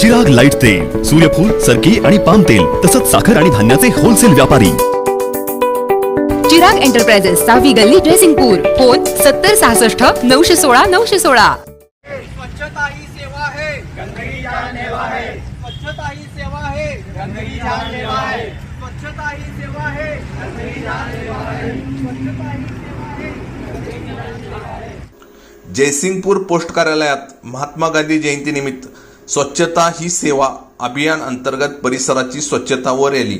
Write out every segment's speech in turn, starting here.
Chirag light तेल सूर्यफूल सरकी आणि पाम तेल तसंच साखर आणि धान्याचे होलसेल व्यापारी. चिराग एंटरप्राइजेस सहावी गल्ली ड्रेसिंगपूर फोन सत्तर सहासष्ट नऊशे सोळा नऊशे सोळा. स्वच्छता ही सेवा है गंदगी है स्वच्छता ही सेवा है गंदगी है स्वच्छता ही सेवा है गंदगी है स्वच्छता ही सेवा है जयसिंगपूर पोस्ट कार्यालयात महात्मा गांधी जयंतीनिमित्त स्वच्छता ही सेवा अभियान अंतर्गत परिसराची स्वच्छता व रॅली.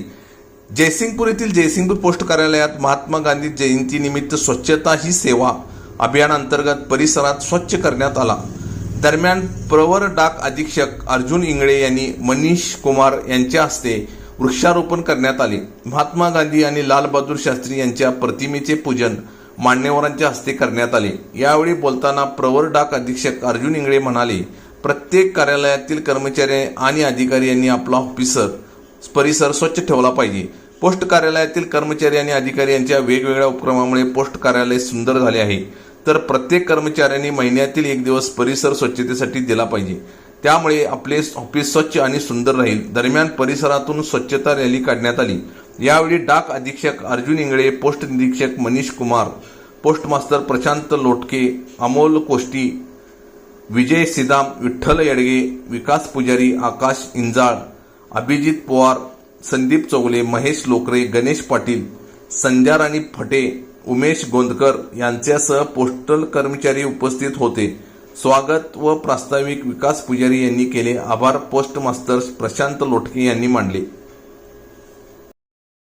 जयसिंगपूर येथील जयसिंगपूर पोस्ट कार्यालयात महात्मा गांधी जयंतीनिमित्त स्वच्छता ही सेवा अभियान अंतर्गत परिसरात स्वच्छ करण्यात आला. दरम्यान प्रवर डाक अधीक्षक अर्जुन इंगळे यांनी मनीष कुमार यांच्या हस्ते वृक्षारोपण करण्यात आले. महात्मा गांधी आणि लालबहादूर शास्त्री यांच्या प्रतिमेचे पूजन मान्यवरांच्या हस्ते करण्यात आले. यावेळी बोलताना प्रवर डाक अधीक्षक अर्जुन इंगळे म्हणाले प्रत्येक कार्यालयातील कर्मचारी आणि अधिकारी यांनी आपला ऑफिसर परिसर स्वच्छ ठेवला पाहिजे. पोस्ट कार्यालयातील कर्मचारी आणि अधिकारी यांच्या वेगवेगळ्या उपक्रमामुळे पोस्ट कार्यालय सुंदर झाले आहे. तर प्रत्येक कर्मचाऱ्यांनी महिन्यातील एक दिवस परिसर स्वच्छतेसाठी दिला पाहिजे. त्यामुळे आपले ऑफिस स्वच्छ आणि सुंदर राहील. दरम्यान परिसरातून स्वच्छता रॅली काढण्यात आली. यावेळी डाक अधीक्षक अर्जुन इंगळे पोस्ट निरीक्षक मनीष कुमार पोस्ट मास्तर प्रशांत लोटके अमोल कोष्टी विजय सिदाम विठ्ठल येडगे विकास पुजारी आकाश इंजाळ अभिजित पवार संदीप चौगले महेश लोकरे गणेश पाटील संध्या राणी फटे उमेश गोंदकर यांच्यासह पोस्टल कर्मचारी उपस्थित होते. स्वागत व प्रास्ताविक विकास पुजारी यांनी केले आभार पोस्ट मास्तर प्रशांत लोटके यांनी मांडले